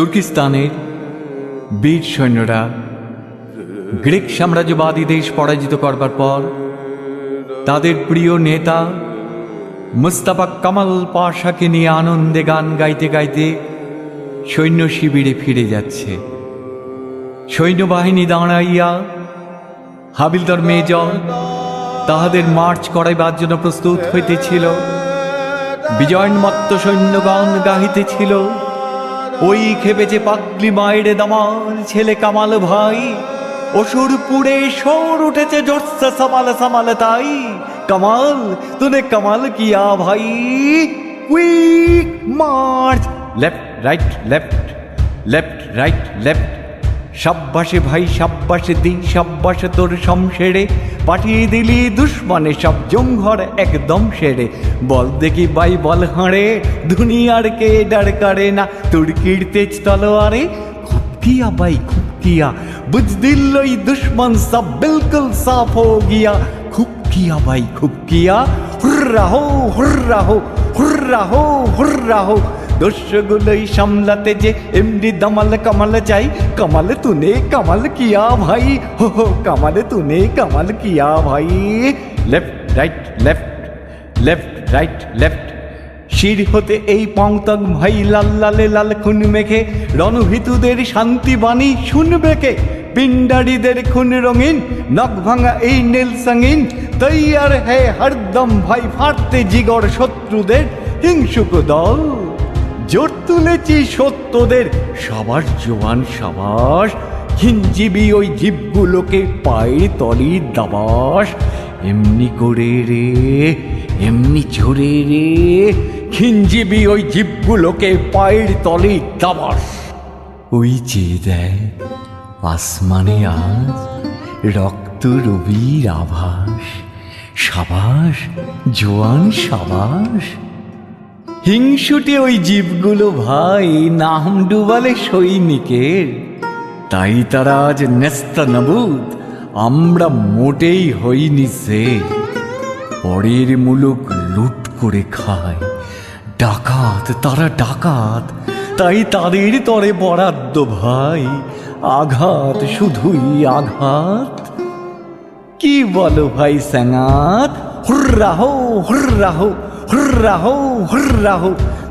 তুর্কিস্তানের বীর সৈন্যরা গ্রিক সাম্রাজ্যবাদী দেশ পরাজিত করবার পর তাদের প্রিয় নেতা মুস্তাফা কামাল পাশাকে নিয়ে আনন্দে গান গাইতে গাইতে সৈন্য শিবিরে ফিরে যাচ্ছে। সৈন্যবাহিনী দাঁড়াইয়া হাবিলদার মেজর তাহাদের মার্চ করাইবার জন্য প্রস্তুত হইতেছিল। বিজয়ন্মত্ত সৈন্যগণ গাহিতেছিল। ওই খেপেছে পাগলি মায়ের দামাল ছেলে কামাল ভাই, অসুর পুড়ে সর উঠেছে জোরসে সামাল সামাল তাই। কামাল, তুনে কামাল কিয়া ভাই, quick march. Left, right, left left, right, left. সাব্বাসে ভাই, সাব্বাসে দি সাব্বাসে তোর শমশেরে পাঠিয়ে দিলি দুশ্মনে সব জংঘর একদম সেরে বল দেখি বাই বল হাঁড়ে দুনিয়ার কে ডর করে না তুর্কির তেজ তলোয়ারে খুব किया भाई खूब किया बुजदिल ওই दुश्मन सब बिल्कुल साफ हो गया खूब किया भाई खूब किया हुर्रा हो हुर्रा हो हुर्रा हो हुर्रा हो দস্যগুলোই সামলাতে যে এমডি দামাল কামাল চাই। কামাল তুনে কামাল কিয়া ভাই। হো হো, কামাল তুনে কামাল কিয়া ভাই। Left right left left right left শির হতে এই পংতক ভাই লাল লালে লাল খুন মেখে। রণভিতুদের শান্তি বাণী শুনবে কে পিন্ডারিদের খুন রঙিন, নখ ভাঙা এই নীল সঙ্গিন। তৈয়ার হে হরদম ভাই, ফাটতে জিগর শত্রুদের হিংসুক দল। জোর তুলেছি সত্যদের সাবাস জোয়ান সাবাস। হিঞ্জিবি ওই জীবগুলোকে পায়ে তলি দাবাস। এমনি করে রে, এমনি ঝরে রে খিঞ্জিবি ওই জীবগুলোকে পায়ের তলে দাবাস। ওই চেয়ে দেয় আসমানে আজ রক্ত রবির আভাস। সাবাস, জোয়ান সাবাস। হিংসুটে ওই জীবগুলো ভাই নাম ডুবালে সৈনিকের। তাই তারা আজ নেস্তা নবুদ, আমরা মোটেই হইনি সে। পরের মুলুক লুট করে খায়। ডাকাত, তারা ডাকাত, তাই তাদের তরে বরাদ্দ ভাই। আঘাত, শুধুই আঘাত। কি বলো ভাই, স্যাঙাত? হুর্রা হো হুর্রা হো হুর্রা হো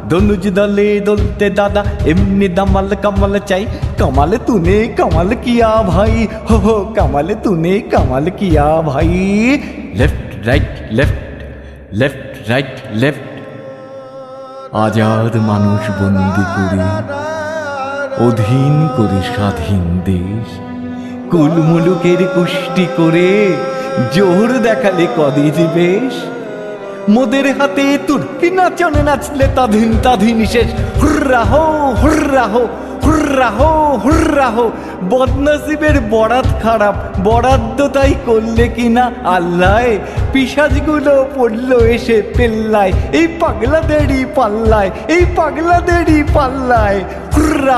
দনুজ দলে দলতে দাদা, এমনি দামাল কামাল চাই। কামাল তুনে কামাল কিয়া ভাই, হো হো, কামাল তুনে কামাল কিয়া ভাই। Left right left left right left Azad মানুষ বন্দি করে, অধীন করে স্বাধীন দেশ। কুলমুলুকের কুষ্টি করে, জোর দেখালে কদিন বেশ। মোদের হাতে তুর্কি নাচনে নাচলে তাধিন তাধিন শেষ। হুর্রা হো হুর্রা হো হুর্রা হো হুর্রা হো। বদনসিবের বরাত খারাপ বরাদ্দ তাই করলে কিনা আল্লাহ পিসাজগুলো পড়ল এসে পেল্লায়, এই পাগলাদেরই পাল্লায়, এই পাগলাদেরই পাল্লায়। হুর্রা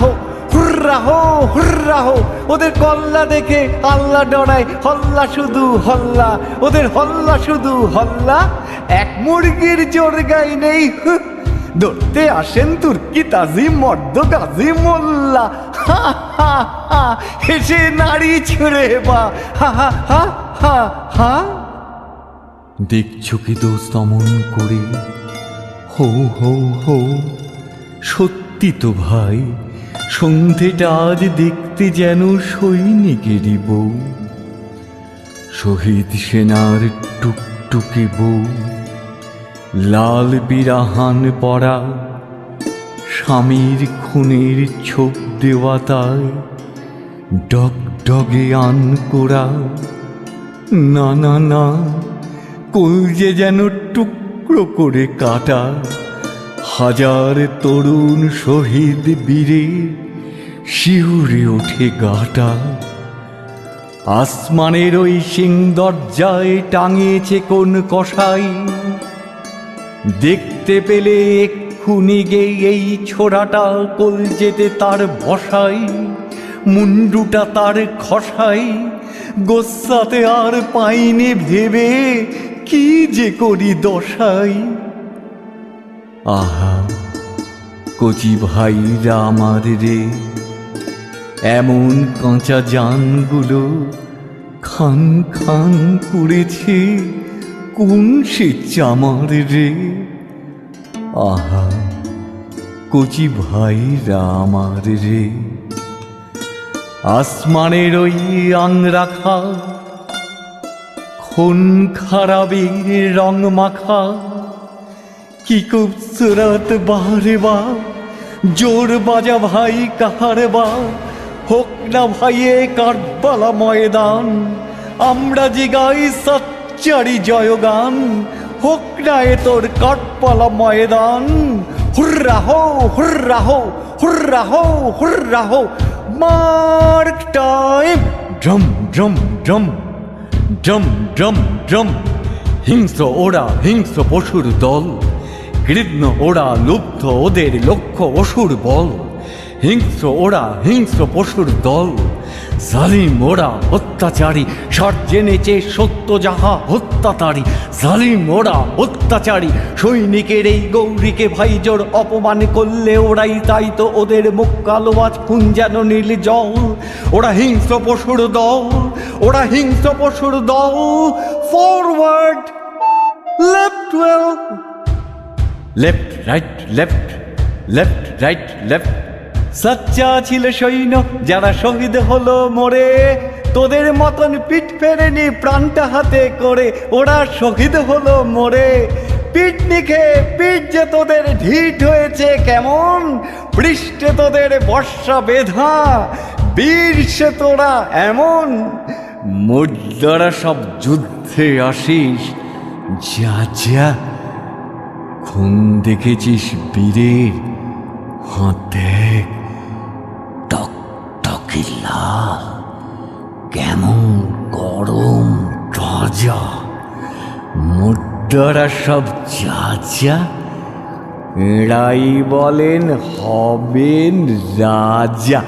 হো। হুর্রা হো হুর্রা হো। ওদের কল্লা দেখে আল্লাহ ডরায়, হল্লা শুধু হল্লা। ওদের হল্লা শুধু হল্লা। এক মুরগির জোর গাই নেই ধরতে আসেন তুর্কি তাজি, মর্দ গাজী, মোল্লা। হেসে নারী ছুঁড়ে বা। হা হা হা হা হা। দেখছ কি দোস্ত অমন করে? হো হো হো। সত্যি তো ভাই সন্ধেটা আজ দেখতে যেন সৈনিকেরই বউ। শহীদ সেনার টুকটুকে বউ। লাল বিরাহান পরা স্বামীর খুনের ছোপ দেওয়া তাই ডগ ডগে আন কোরা না না না কলজে যেন টুকরো করে কাটা। হাজার তরুণ শহীদ বীরে শিউরে ওঠে গাটা। আসমানের ওই সিং দরজায় টাঙিয়েছে কোন কষাই দেখতে পেলে এক্ষুনি গে এই ছোড়াটা কলজেতে তার বসাই। মুন্ডুটা তার খসাই, গোস্সাতে আর পাইনে ভেবে কি যে করি দশাই। আহা, কচি ভাইরা আমার রে। এমন কাঁচা জানগুলো খান খান করেছে কোন সে চামার রে? আহা, কচি ভাইরা আমার রে। আসমানের ওই আং রাখা খুন খারাপের রং মাখা কি খুবসুরত বাহারে বা। জোর বাজা ভাই কাহার বা। হোক না ভাইয়ে কারবালা ময়দান। আমরা যে গাই সচ্চারি জয়গান। হোক না এ তোর কাঠপালা ময়দান। হুর্রা হো হুর্রা হো হুর্রা হো হুর্রা হো। Mark time drum drum drum drum drum drum. হিংস্র ওরা, হিংস্র পশুর দল। কৃষ্ণ ওরা লুব্ধ ওদের লক্ষ্য অসুর বল। হিংস্র ওরা হিংস্র পশুর দল। জালিম ওরা অত্যাচারী, সর জেনেছে সত্য যাহা হত্যাতারী জালিম ওরা অত্যাচারী, সৈনিকের এই গৌরীকে ভাইজোর অপমান করলে ওরাই তাই তো ওদের মুখ কালো আজ খুন যেন নীল জল। ওরা হিংস্র পশুর দল, ওরা হিংস্র পশুর দল। Forward left wheel left right left left right left সচ্চা ছিল সৈন্য, যারা শহীদ হলো মরে। তোদের মতন পিঠ ফেরেনি, প্রাণটা হাতে করে। ওরা শহীদ হলো মরে। পিঠ নিখে পিঠ যে তোদের ঢিট হয়েছে কেমন? পৃষ্ঠে তোদের বর্ষা বেধা, বীর সে তোরা এমন। মুদ্রা সব যুদ্ধে আসিস যা যা। খুন দেখেছিস বীরের হাত দেখ কেমন গরম তাজা মুদ্রা সব যা যা এরাই বলেন হবেন রাজা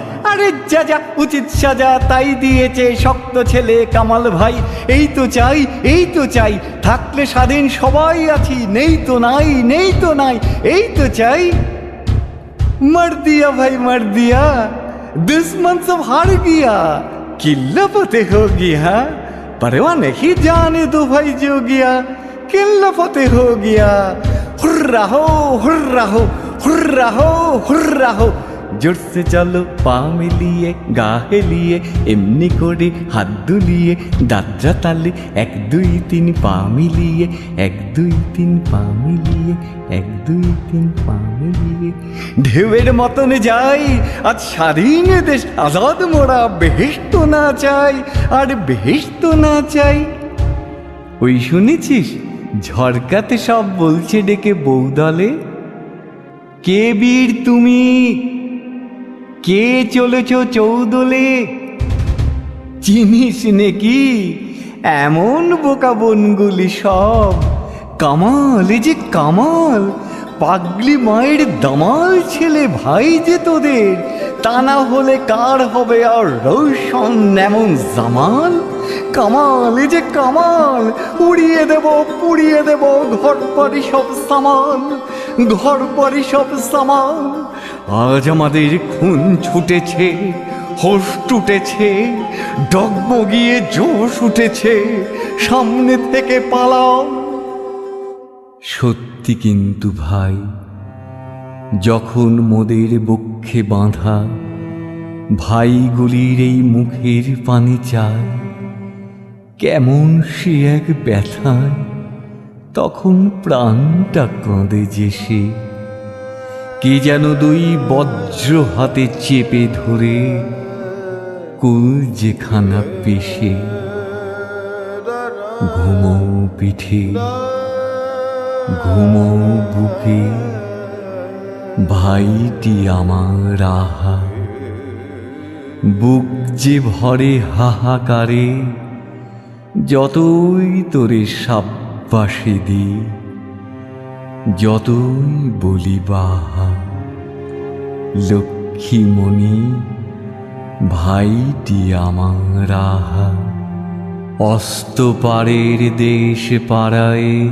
আরে যা যা উচিত সাজা তাই দিয়েছে শক্ত ছেলে কামাল ভাই এই তো চাই এই তো চাই থাকলে স্বাধীন সবাই আছি নেই তো নাই নেই তো নাই এই তো চাই मर दिया भाई मर दिया दुश्मन सब हार गया किल्ला फतेह हो गया परवाह नहीं जाने दो भाई जो गया किल्ला फतेह हो गया हुर्रा हो हुर्रा हो हुर्रा हो हुर्रा हो জোর সে চলো পা মিলিয়ে গা হেলিয়ে এমনি করে হাত দুলিয়ে দাদরা তালে এক দুই তিন পা মিলিয়ে এক দুই তিন পা মিলিয়ে এক দুই তিন পা মিলিয়ে ঢেউয়ের মতন যাই আজ স্বাধীন দেশ আজাদ মোড়া বেহেস্ত না চাই আর বেহেস্ত না চাই ওই শুনেছিস ঝরকাতে সব বলছে ডেকে বৌদলে কে বীর তুমি কে চলেছ চৌদলে? চিনিস নাকি? এমন বোকা বনগুলি সব। কামাল এ যে কামাল, পাগলি মায়ের দামাল ছেলে ভাই যে তোদের, তা না হলে কার হবে আর রৌশন এমন জামাল? কামাল এ যে কামাল, উড়িয়ে দেব, পুড়িয়ে দেব ঘর বাড়ি সব সামাল ঘর বাড়ি সব সামাল। আজ আমাদের খুন ছুটেছে, হোশ টুটেছে ডগমগিয়ে জোশ উঠেছে, সামনে থেকে পালাও। সত্যি কিন্তু ভাই, যখন মোদের বক্ষে বাঁধা, ভাইগুলির এই মুখের পানি চায়, কেমন সে এক ব্যথায়, তখন প্রাণটা কাঁদে যে সে কে যেন দুই বজ্র হাতে চেপে ধরে কুল যেখানা পেশে ঘুমো পিঠে ঘুমো বুকে, ভাইটি আমার আহা। বুক যে ভরে হাহাকারে, যতই তোরে সাব্বাসে দি যতই বলি বাহা, লক্ষ্মীমণি, ভাইটি আমার আহা অস্ত পারের দেশ পাড়ায়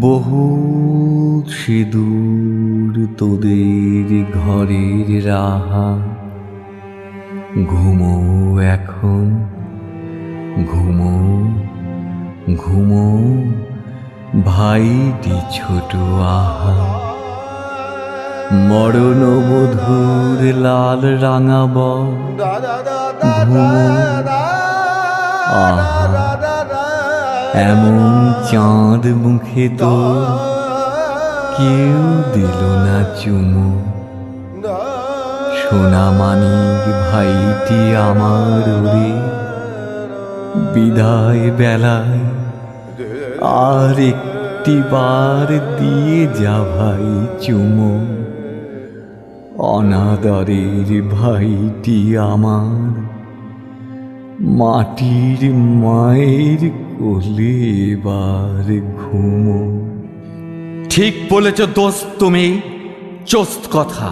বহু সে দূর তোদের ঘরের রাহা। ঘুমো এখন, ঘুমো ঘুমো ভাইটি ছোট আহা। মরণ মধুর লাল আহা, এমন চাঁদ মুখে তো কেউ দিল না চুমু। সোনা মানিক ভাইটি আমার ওরে বিদায় বেলায় আর একটি বার দিয়ে যা ভাই চুমো, অনাদরের ভাইটি আমার। মাটির মায়ের কোলে এবার ঘুমো। ঠিক বলেছ দোস্ত তুমি, চোস্ত কথা।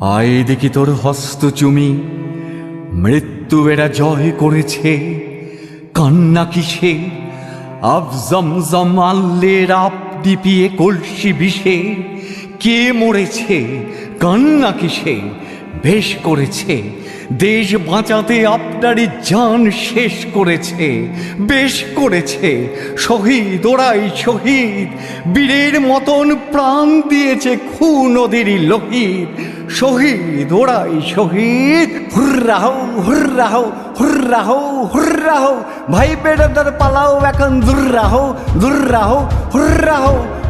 আয় দেখি তোর হস্ত চুমি, মৃত্যু এরা জয় করেছে, কান্না কিসে? আফজমজম আল্লের আপ ডিপিয়ে কলসি বিষে, কে মরেছে, কান্না কিসে, বেশ করেছে, দেশ বাঁচাতে আপনারই জান শেষ করেছে, বেশ করেছে, শহীদ ওরাই শহীদ, বীরের মতন প্রাণ দিয়েছে খু নদীরই লোহিত, শহীদ ওরাই শহীদ, হুর্রাহো হুর্রাহো হুর্রাহো হুর্রাহো। ভাই বেড়াদার পালাও, এখন দুর্রাহো হুর্রাহো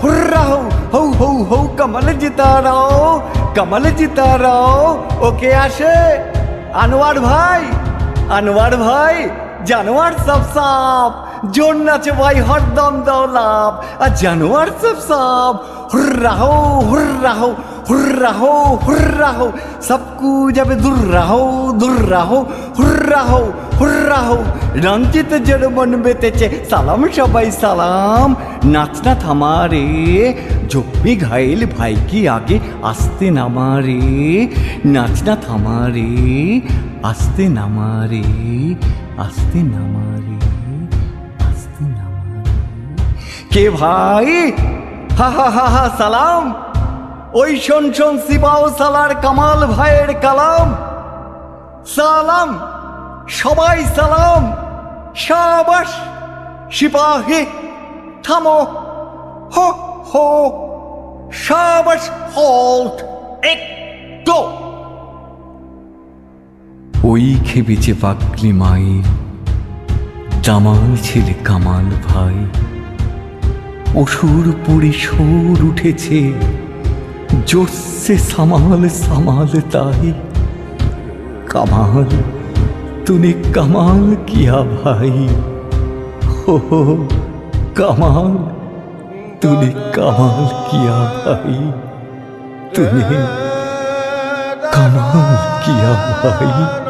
হুর্রাহো। হৌ হৌ হৌ, কমল জিতা রাও কমল জিতা রাও ওকে আসে আনোয়ার ভাই আনোয়ার ভাই, জানোয়ার সব সাপ। জোর নাচে ভাই, হরদম দাও লাভ আর জানোয়ার সব সাপ, হুর্রাহো হুর্রাহো। হুর্রাহো হুর্রাহো সবকু যাবে দুর্রাহো দুর্রাহো হুর্রাহো হুর্রাহো রঞ্জিত জড় মন বেতেছে সালাম সবাই সালাম নাচনা থামারে জপ্পি ঘাইল ভাই কি আগে আসতে নামারে নাচনা থামারে আসতে নামারে আসতে নামারে আসতে নামারে কে ভাই হা হা হা হা সালাম ওই শোন শোন সিপাও সালার কামাল ভাইয়ের কালাম। সালাম, সবাই সালাম। সাবাস, সিপাহি, থামো। হো হো। সাবাস হল্ট একটু ওই খেপেছে পাকলি মাই, জামাল ছেলে কামাল ভাই। অসুর পড়ে ज़ोर से संभाल संभालता ही। कमाल तूने कमाल किया भाई। हो, हो कमाल तूने कमाल किया भाई। तूने कमाल किया भाई।